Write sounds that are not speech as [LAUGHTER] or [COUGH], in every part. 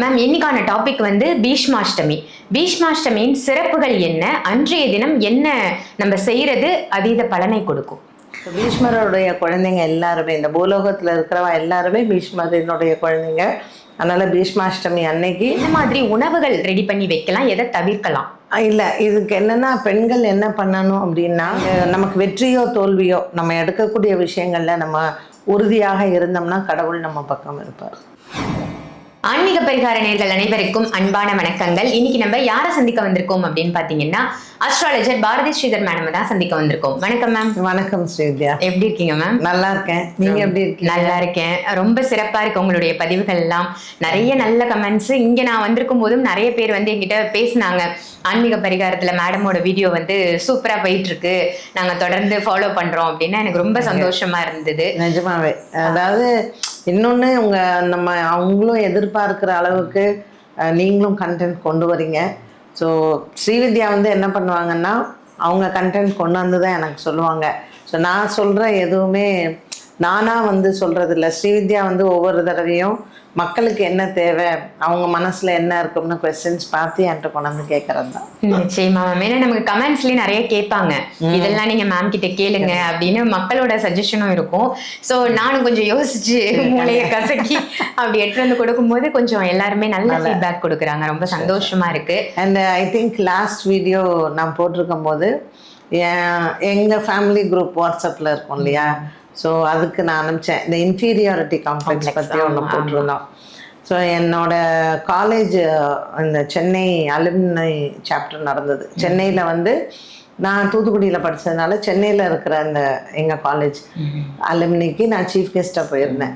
Ma'am இன்னைக்கான topic வந்து பீஷ்மாஷ்டமி. பீஷ்மாஷ்டமியின் சிறப்புகள் என்ன? அன்றைய தினம் என்ன நம்ம செய்யறது? அதீத பலனை கொடுக்கும். பீஷ்மருடைய குழந்தைங்க எல்லாருமே இந்த பூலோகத்தில் இருக்கிறவ எல்லாருமே பீஷ்மரினுடைய குழந்தைங்க. அதனால பீஷ்மாஷ்டமி அன்னைக்கு என்ன மாதிரி உணவுகள் ரெடி பண்ணி வைக்கலாம்? எதை தவிர்க்கலாம்? இல்லை இதுக்கு என்னன்னா பெண்கள் என்ன பண்ணணும் அப்படின்னா நமக்கு வெற்றியோ தோல்வியோ நம்ம எடுக்கக்கூடிய விஷயங்கள்ல நம்ம உறுதியாக இருந்தோம்னா கடவுள் நம்ம பக்கம் இருப்பார். ஆன்மீக பரிகார நேர்கள் அனைவருக்கும் அன்பான வணக்கங்கள். இன்னைக்கு நம்ம யாரை சந்திக்க வந்திருக்கோம் அப்படின்னு பாத்தீங்கன்னா அஸ்ட்ராலஜர் பாரதி ஸ்ரீதர் மேடம் தான் சந்திக்க வந்திருக்கோம். வணக்கம் மேம் வணக்கம் ஸ்ரீவித்யா. எப்படி இருக்கீங்க மேம் நல்லா இருக்கேன். நீங்க எப்படி இருக்கீங்க? நல்லா இருக்கேன். ரொம்ப சிறப்பா இருக்கு உங்களுடைய பதிவுகள் எல்லாம். நிறைய நல்ல கமெண்ட்ஸ் இங்க நான் வந்திருக்கும் போதும் நிறைய பேர் வந்து என்கிட்ட பேசினாங்க. ஆன்மீக பரிகாரத்துல மேடமோட வீடியோ வந்து சூப்பரா போயிட்டு இருக்கு நாங்க தொடர்ந்து ஃபாலோ பண்றோம் அப்படின்னா எனக்கு ரொம்ப சந்தோஷமா இருந்தது. நிஜமாவே. அதாவது இன்னொன்று உங்க நம்ம அவங்களும் எதிர்பார்க்குற அளவுக்கு நீங்களும் கண்டென்ட் கொண்டு வரீங்க. ஸோ ஸ்ரீவித்யா வந்து என்ன பண்ணுவாங்கன்னா அவங்க கண்டென்ட் கொண்டு வந்து தான் எனக்கு சொல்லுவாங்க. ஸோ நான் சொல்கிற எதுவுமே நானாக வந்து சொல்கிறது இல்லை ஸ்ரீவித்யா வந்து ஒவ்வொரு தடவையும் மக்களுக்கு என்ன தேவை அவங்க மனசில் என்ன இருக்கும்னு கொஸ்டின்ஸ் பார்த்து என்கிட்ட கொண்டு வந்து கேட்குறது தான் நிச்சயமா மேம் ஏன்னா நமக்கு கமெண்ட்ஸ்லயும் நிறைய கேட்பாங்க. இதெல்லாம் நீங்க மேம் கிட்ட கேளுங்க அப்படின்னு மக்களோட சஜஷனும் இருக்கும். சோ நானும் கொஞ்சம் யோசிச்சு [LAUGHS] மூளைய கசக்கி அப்படி எடுத்து வந்து கொடுக்கும்போது கொஞ்சம் எல்லாருமே நல்ல ஃபீட்பேக் கொடுக்குறாங்க. ரொம்ப சந்தோஷமா இருக்கு. And I think last video நான் போட்டிருக்கும் போது எங்கள் ஃபேமிலி குரூப் வாட்ஸ்அப்பில் இருக்கும் இல்லையா? ஸோ அதுக்கு நான் அனுப்பிச்சேன். இந்த இன்ஃபீரியாரிட்டி காம்ப்ளெக்ஸ் பற்றி ஒன்று போட்டிருந்தோம். ஸோ என்னோட காலேஜ் இந்த சென்னை அலுமினை சாப்டர் நடந்தது. சென்னையில் வந்து நான் தூத்துக்குடியில் படித்ததுனால சென்னையில் இருக்கிற அந்த எங்கள் காலேஜ் அலுமினிக்கு நான் சீஃப் கெஸ்ட்டாக போயிருந்தேன்.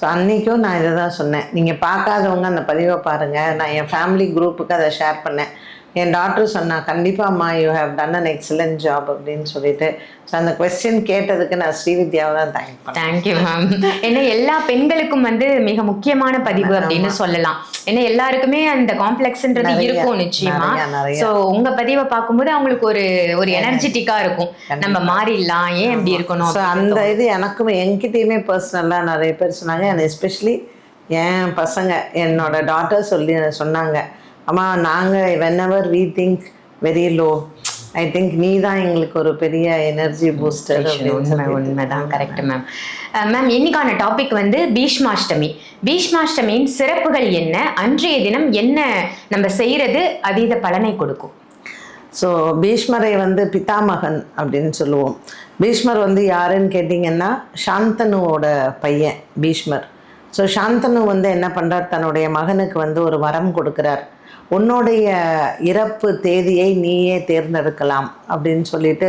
ஸோ அன்றைக்கும் நான் இதை தான் சொன்னேன். நீங்கள் பார்க்காதவங்க அந்த பதிவை பாருங்கள் நான் என் ஃபேமிலி குரூப்புக்கு அதை ஷேர் பண்ணேன். என் டாக்டர் சொன்னா கண்டிப்பாக அம்மா you have done an excellent job அப்படின்னு சொல்லிட்டு. ஸோ அந்த கொஸ்டின் கேட்டதுக்கு நான் ஸ்ரீவித்யாவை தான் தேங்க் தேங்க்யூ மேம் ஏன்னா எல்லா பெண்களுக்கும் வந்து மிக முக்கியமான பதிவு அப்படின்னு சொல்லலாம். ஏன்னா எல்லாருக்குமே அந்த காம்ப்ளெக்ஸ்ன்றது இருக்கும் நிச்சயமா. சோ உங்க பதிவை பார்க்கும்போது அவங்களுக்கு ஒரு ஒரு எனர்ஜெட்டிக்கா இருக்கும். நம்ம மாறிடலாம். ஏன் இப்படி இருக்கணும் ஸோ அந்த இது எனக்கும் என்கிட்டயுமே பர்சனலாக நிறைய பேர் சொன்னாங்க. எஸ்பெஷலி என் பசங்க என்னோட டாட்டர் சொல்லி சொன்னாங்க. அம்மா நாங்கள் whenever we think very low I think நீ தான் எங்களுக்கு ஒரு பெரிய எனர்ஜி பூஸ்டர் உண்மை உண்மைதான் கரெக்ட் மேம் மேம் இன்னைக்கான டாபிக் வந்து பீஷ்மாஷ்டமி. பீஷ்மாஷ்டமியின் சிறப்புகள் என்ன? அன்றைய தினம் என்ன நம்ம செய்யறது? அதீத பலனை கொடுக்கும். ஸோ பீஷ்மரை வந்து பிதாமகன் அப்படின்னு சொல்லுவோம். பீஷ்மர் வந்து யாருன்னு கேட்டிங்கன்னா சாந்தனுவோட பையன் பீஷ்மர். ஸோ சாந்தனு வந்து என்ன பண்ணுறார் தன்னுடைய மகனுக்கு வந்து ஒரு வரம் கொடுக்குறார். உன்னுடைய இறப்பு தேதியை நீயே தேர்ந்தெடுக்கலாம் அப்படின்னு சொல்லிட்டு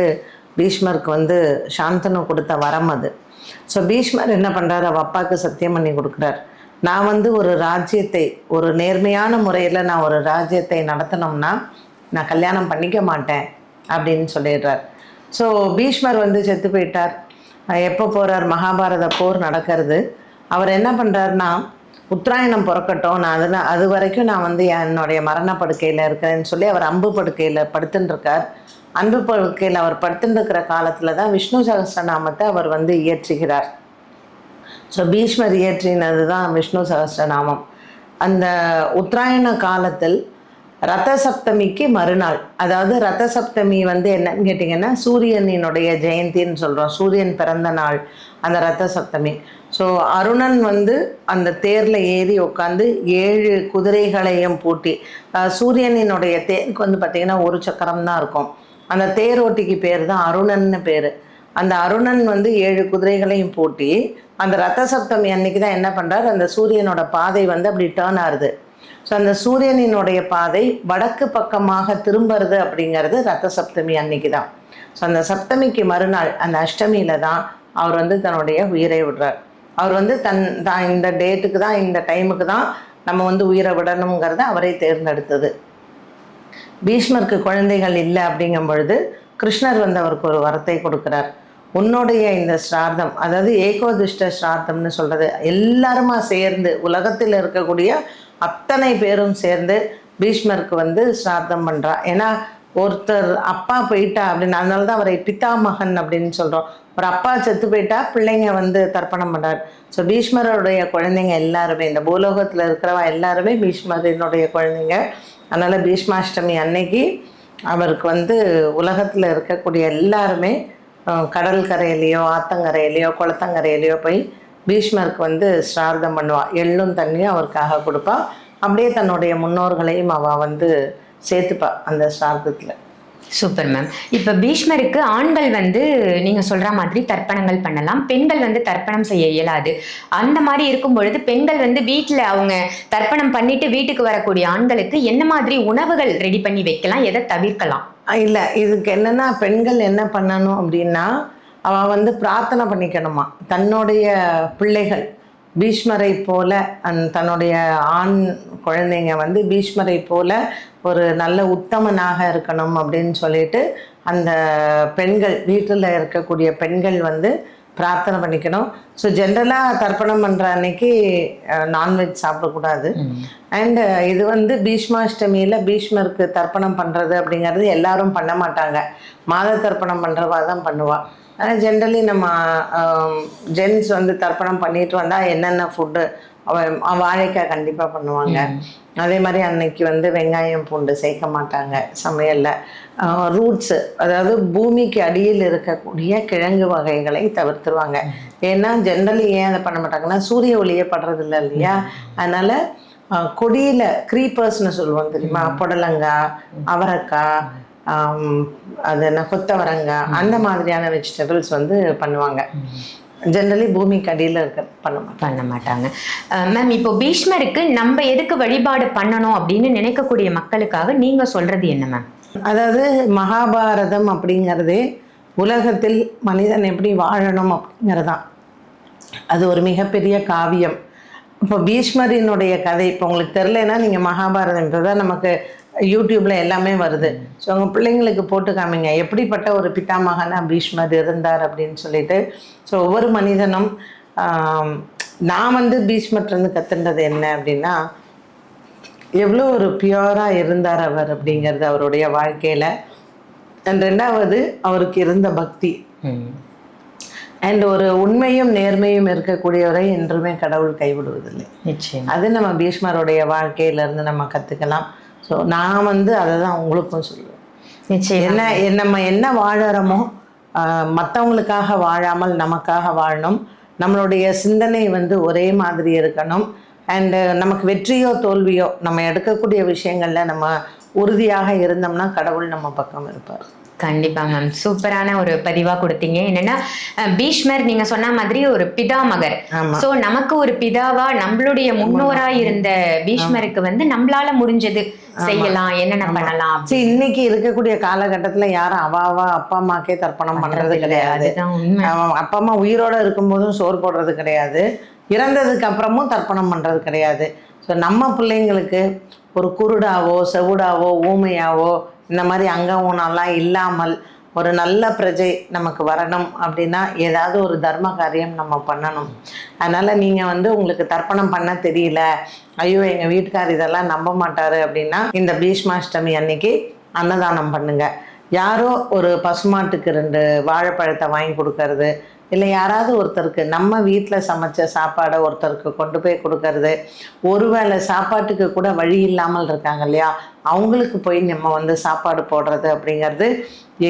பீஷ்மருக்கு வந்து சாந்தனு கொடுத்த வரம் அது. ஸோ பீஷ்மர் என்ன பண்ணுறாரு அவள் அப்பாவுக்கு சத்தியம் பண்ணி கொடுக்குறார். நான் வந்து ஒரு ராஜ்யத்தை ஒரு நேர்மையான முறையில் நான் ஒரு ராஜ்யத்தை நடத்தினோம்னா நான் கல்யாணம் பண்ணிக்க மாட்டேன் அப்படின்னு சொல்லிடுறார். ஸோ பீஷ்மர் வந்து செத்து போயிட்டார். எப்போ போகிறார் மகாபாரத போர் நடக்கிறது. அவர் என்ன பண்ணுறாருன்னா உத்தராயணம் பிறக்கட்டும் நான் அதில் அது வரைக்கும் நான் வந்து என்னுடைய மரண படுக்கையில் இருக்கிறேன்னு சொல்லி அவர் அம்பு படுக்கையில் படுத்துட்டுருக்கார் அன்பு படுக்கையில் அவர் படுத்துட்டுருக்கிற காலத்தில் தான் விஷ்ணு சகஸ்ரநாமத்தை அவர் வந்து இயற்றுகிறார். ஸோ பீஷ்மர் இயற்றினது தான் விஷ்ணு சகஸ்ரநாமம் அந்த உத்தராயண காலத்தில் ரத சப்தமிக்கு மறுநாள் அதாவது ரத சப்தமி வந்து என்னன்னு கேட்டிங்கன்னா சூரியனினுடைய ஜெயந்தின்னு சொல்கிறோம் சூரியன் பிறந்த நாள் அந்த ரத்த சப்தமி ஸோ அருணன் வந்து அந்த தேரில் ஏறி உட்காந்து ஏழு குதிரைகளையும் பூட்டி சூரியனினுடைய தேருக்கு வந்து பார்த்திங்கன்னா ஒரு சக்கரம் தான் இருக்கும். அந்த தேரோட்டிக்கு பேர் தான் அருணன்னு பேர். அந்த அருணன் வந்து ஏழு குதிரைகளையும் பூட்டி அந்த ரத்த சப்தமி அன்னைக்கு தான் என்ன பண்ணுறாரு அந்த சூரியனோட பாதை வந்து அப்படி டேர்ன் ஆகுது. ஸோ அந்த சூரியனினுடைய பாதை வடக்கு பக்கமாக திரும்புறது அப்படிங்கிறது ரத்த சப்தமி அன்னைக்கு தான். ஸோ அந்த சப்தமிக்கு மறுநாள் அந்த அஷ்டமியில தான் அவர் வந்து தன்னுடைய உயிரை விடுறார். அவர் வந்து தன் தான் இந்த டேட்டுக்கு தான் இந்த டைமுக்கு தான் நம்ம வந்து உயிரை விடணுங்கிறத அவரை தேர்ந்தெடுத்தது. பீஷ்மருக்கு குழந்தைகள் இல்லை அப்படிங்கும் பொழுது கிருஷ்ணர் வந்து அவருக்கு ஒரு வரத்தை கொடுக்குறார். உன்னுடைய இந்த ஸ்ரார்த்தம் அதாவது ஏகோதிஷ்ட ஸ்ரார்த்தம்னு சொல்கிறது எல்லாருமா சேர்ந்து உலகத்தில் இருக்கக்கூடிய அத்தனை பேரும் சேர்ந்து பீஷ்மருக்கு வந்து ஸ்ரார்த்தம் பண்ணுறா ஏன்னா ஒருத்தர் அப்பா போயிட்டா அப்படின்னு அதனால தான் அவரை பிதாமகன் அப்படின்னு சொல்கிறோம் ஒரு அப்பா செத்து போயிட்டா பிள்ளைங்க வந்து தர்ப்பணம் பண்ணார் ஸோ பீஷ்மருடைய குழந்தைங்க எல்லாருமே இந்த பூலோகத்தில் இருக்கிறவ எல்லாருமே பீஷ்மரினுடைய குழந்தைங்க. அதனால் பீஷ்மாஷ்டமி அன்னைக்கு அவருக்கு வந்து உலகத்தில் இருக்கக்கூடிய எல்லாருமே கடல் கரையிலையோ ஆத்தங்கரையிலையோ குளத்தங்கரையிலையோ போய் பீஷ்மருக்கு வந்து ஸ்ரார்த்தம் பண்ணுவா. எள்ளும் தண்ணியும் அவருக்காக கொடுப்பா. அப்படியே தன்னுடைய முன்னோர்களையும் அவள் வந்து சேர்த்துப்பா அந்த ஸ்ரார்த்தத்தில் சூப்பர் மேம் இப்ப பீஷ்மருக்கு ஆண்கள் வந்து நீங்க சொல்ற மாதிரி தர்ப்பணங்கள் பண்ணலாம். பெண்கள் வந்து தர்ப்பணம் செய்ய இயலாது. அந்த மாதிரி இருக்கும் பொழுது பெண்கள் வந்து வீட்ல அவங்க தர்ப்பணம் பண்ணிட்டு வீட்டுக்கு வரக்கூடிய ஆண்களுக்கு என்ன மாதிரி உணவுகள் ரெடி பண்ணி வைக்கலாம்? எதை தவிர்க்கலாம்? இல்லை. இதுக்கு என்னன்னா பெண்கள் என்ன பண்ணணும் அப்படின்னா அவள் வந்து பிரார்த்தனை பண்ணிக்கணுமா? தன்னுடைய பிள்ளைகள். பீஷ்மரை போல அந் தன்னுடைய ஆண் குழந்தைங்க வந்து பீஷ்மரை போல ஒரு நல்ல உத்தமனாக இருக்கணும் அப்படின்னு சொல்லிட்டு அந்த பெண்கள் வீட்டில் இருக்கக்கூடிய பெண்கள் வந்து பிரார்த்தனை பண்ணிக்கணும். ஸோ ஜென்ரலாக தர்ப்பணம் பண்ணுற அன்னைக்கு நான்வெஜ் சாப்பிடக்கூடாது. அண்ட் இது வந்து பீஷ்மாஷ்டமியில் பீஷ்மருக்கு தர்ப்பணம் பண்ணுறது அப்படிங்கிறது எல்லாரும் பண்ண மாட்டாங்க. மாத தர்ப்பணம் பண்ணுறவா தான் பண்ணுவா. ஆனால் ஜென்ரலி நம்ம ஜென்ஸ் வந்து தர்ப்பணம் பண்ணிட்டு வந்தால் என்னென்ன ஃபுட்டு வாழைக்காய் கண்டிப்பாக பண்ணுவாங்க. அதே மாதிரி அன்னைக்கு வந்து வெங்காயம் பூண்டு சேர்க்க மாட்டாங்க சமையலில். ரூட்ஸு அதாவது பூமிக்கு அடியில் இருக்கக்கூடிய கிழங்கு வகைகளை தவிர்த்துருவாங்க. ஏன்னா ஜென்ரலி ஏன் அதை பண்ண மாட்டாங்கன்னா சூரிய ஒளியே படுறதில்ல இல்லையா? அதனால் கொடியில் க்ரீப்பர்ஸ்னு சொல்லுவோம் தெரியுமா? புடலங்காய் அவரைக்காய் அது என்ன கொத்தவரங்காய் அந்த மாதிரியான வெஜிடபிள்ஸ் வந்து பண்ணுவாங்க. ஜென்ரலி பூமிக்கு அடியில் இருக்க பண்ண மாட்டாங்க. பண்ண மாட்டாங்க. மேம் இப்போ பீஷ்மருக்கு நம்ம எதுக்கு வழிபாடு பண்ணணும் அப்படின்னு நினைக்கக்கூடிய மக்களுக்காக நீங்க சொல்றது என்ன மேம் அதாவது மகாபாரதம் அப்படிங்கிறதே உலகத்தில் மனிதன் எப்படி வாழணும் அப்படிங்கிறதான் அது ஒரு மிகப்பெரிய காவியம். இப்போ பீஷ்மரினுடைய கதை இப்போ உங்களுக்கு தெரிலனா நீங்கள் மகாபாரதம் தான் நமக்கு யூடியூப்பில் எல்லாமே வருது. ஸோ உங்கள் பிள்ளைங்களுக்கு போட்டு காமிங்க. எப்படிப்பட்ட ஒரு பிதாமகனா பீஷ்மர் இருந்தார் அப்படின்னு சொல்லிட்டு. ஸோ ஒவ்வொரு மனிதனும் நான் வந்து பீஷ்மர்லேருந்து கற்றுன்றது என்ன அப்படின்னா எவ்வளோ ஒரு பியூராக இருந்தார் அவர் அப்படிங்கிறது அவருடைய வாழ்க்கையில். அண்ட் ரெண்டாவது அவருக்கு இருந்த பக்தி. அண்ட் ஒரு உண்மையும் நேர்மையும் இருக்கக்கூடியவரை என்றுமே கடவுள் கைவிடுவதில்லை. நிச்சயம். அது நம்ம பீஷ்மருடைய வாழ்க்கையிலேருந்து நம்ம கற்றுக்கலாம் ஸோ நான் வந்து அதை தான் உங்களுக்கும் சொல்லுவேன். நிச்சயம் என்ன என்ன- நம்ம என்ன வாழறோமோ மற்றவங்களுக்காக வாழாமல் நமக்காக வாழணும். நம்மளுடைய சிந்தனை வந்து ஒரே மாதிரி இருக்கணும். அண்டு நமக்கு வெற்றியோ தோல்வியோ நம்ம எடுக்கக்கூடிய விஷயங்களில் நம்ம உறுதியாக இருந்தோம்னா கடவுள் நம்ம பக்கம் இருப்பார். கண்டிப்பா மேம் சூப்பரான ஒரு பதிவா கொடுத்தீங்க. என்னன்னா பீஷ்மர் நீங்க சொன்ன மாதிரி ஒரு பிதாமகர். ஆமா. சோ நமக்கு ஒரு பிதாவா நம்மளுடைய முன்னோரா இருந்த பீஷ்மருக்கு வந்து நம்மளால முடிஞ்சது செய்யலாம் என்னென்ன பண்ணலாம் இன்னைக்கு இருக்கக்கூடிய காலகட்டத்தில் யாரும் அவா அவா அப்பா அம்மாக்கே தர்ப்பணம் பண்ணுறது கிடையாது. அப்பா அம்மா உயிரோட இருக்கும்போதும் சோறு போடுறது கிடையாது. இறந்ததுக்கு அப்புறமும் தர்ப்பணம் பண்ணுறது கிடையாது. ஸோ நம்ம பிள்ளைங்களுக்கு ஒரு குருடாவோ செவுடாவோ ஊமையாவோ இந்த மாதிரி அங்க ஊனம்லாம் இல்லாமல் ஒரு நல்ல பிரஜை நமக்கு வரணும் அப்படின்னா ஏதாவது ஒரு தர்ம காரியம் நம்ம பண்ணணும். அதனால் நீங்கள் வந்து உங்களுக்கு தர்ப்பணம் பண்ண தெரியல ஐயோ எங்கள் வீட்டுக்கார் இதெல்லாம் நம்ப மாட்டார் அப்படின்னா இந்த பீஷ்மாஷ்டமி அன்னைக்கு அன்னதானம் பண்ணுங்க. யாரோ ஒரு பசுமாட்டுக்கு ரெண்டு வாழைப்பழத்தை வாங்கி கொடுக்கறது இல்லை யாராவது ஒருத்தருக்கு நம்ம வீட்டில் சமைச்ச சாப்பாடை ஒருத்தருக்கு கொண்டு போய் கொடுக்கறது ஒருவேளை சாப்பாட்டுக்கு கூட வழி இல்லாமல் இருக்காங்க இல்லையா? அவங்களுக்கு போய் நம்ம வந்து சாப்பாடு போடுறது அப்படிங்கிறது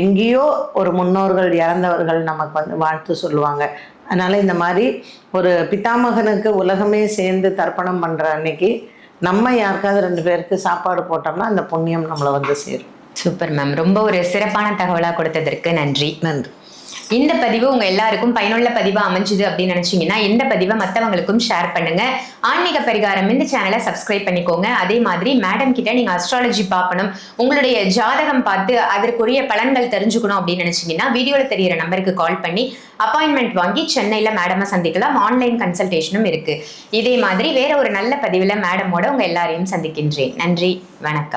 எங்கேயோ ஒரு முன்னோர்கள் இறந்தவர்கள் நமக்கு வந்து வாழ்த்து சொல்லுவாங்க. அதனால் இந்த மாதிரி ஒரு பிதாமகனுக்கு உலகமே சேர்ந்து தர்ப்பணம் பண்ணுற அன்னைக்கு நம்ம யாருக்காவது ரெண்டு பேருக்கு சாப்பாடு போட்டோம்னா அந்த புண்ணியம் நம்மளை வந்து சேரும். Super ma'am. ரொம்ப ஒரு சிறப்பான தகவலா கொடுத்ததற்கு நன்றி. நன்றி. இந்த பதிவு உங்க எல்லாருக்கும் பயனுள்ள பதிவா அமைஞ்சுது அப்படின்னு நினைச்சீங்கன்னா இந்த பதிவை மத்தவங்களுக்கும் ஷேர் பண்ணுங்க. ஆன்மீக பரிகாரம் இந்த சேனலை சப்ஸ்கிரைப் பண்ணிக்கோங்க. அதே மாதிரி மேடம் கிட்ட நீங்க அஸ்ட்ராலஜி பார்க்கணும் உங்களுடைய ஜாதகம் பார்த்து அதற்குரிய பலன்கள் தெரிஞ்சுக்கணும் அப்படின்னு நினைச்சீங்கன்னா வீடியோல தெரியிற நம்பருக்கு கால் பண்ணி அப்பாயின்மெண்ட் வாங்கி சென்னையில மேடமை சந்திக்கலாம். ஆன்லைன் கன்சல்டேஷனும் இருக்கு. இதே மாதிரி வேற ஒரு நல்ல பதிவுல மேடமோட உங்க எல்லாரையும் சந்திக்கின்றேன். நன்றி வணக்கம்.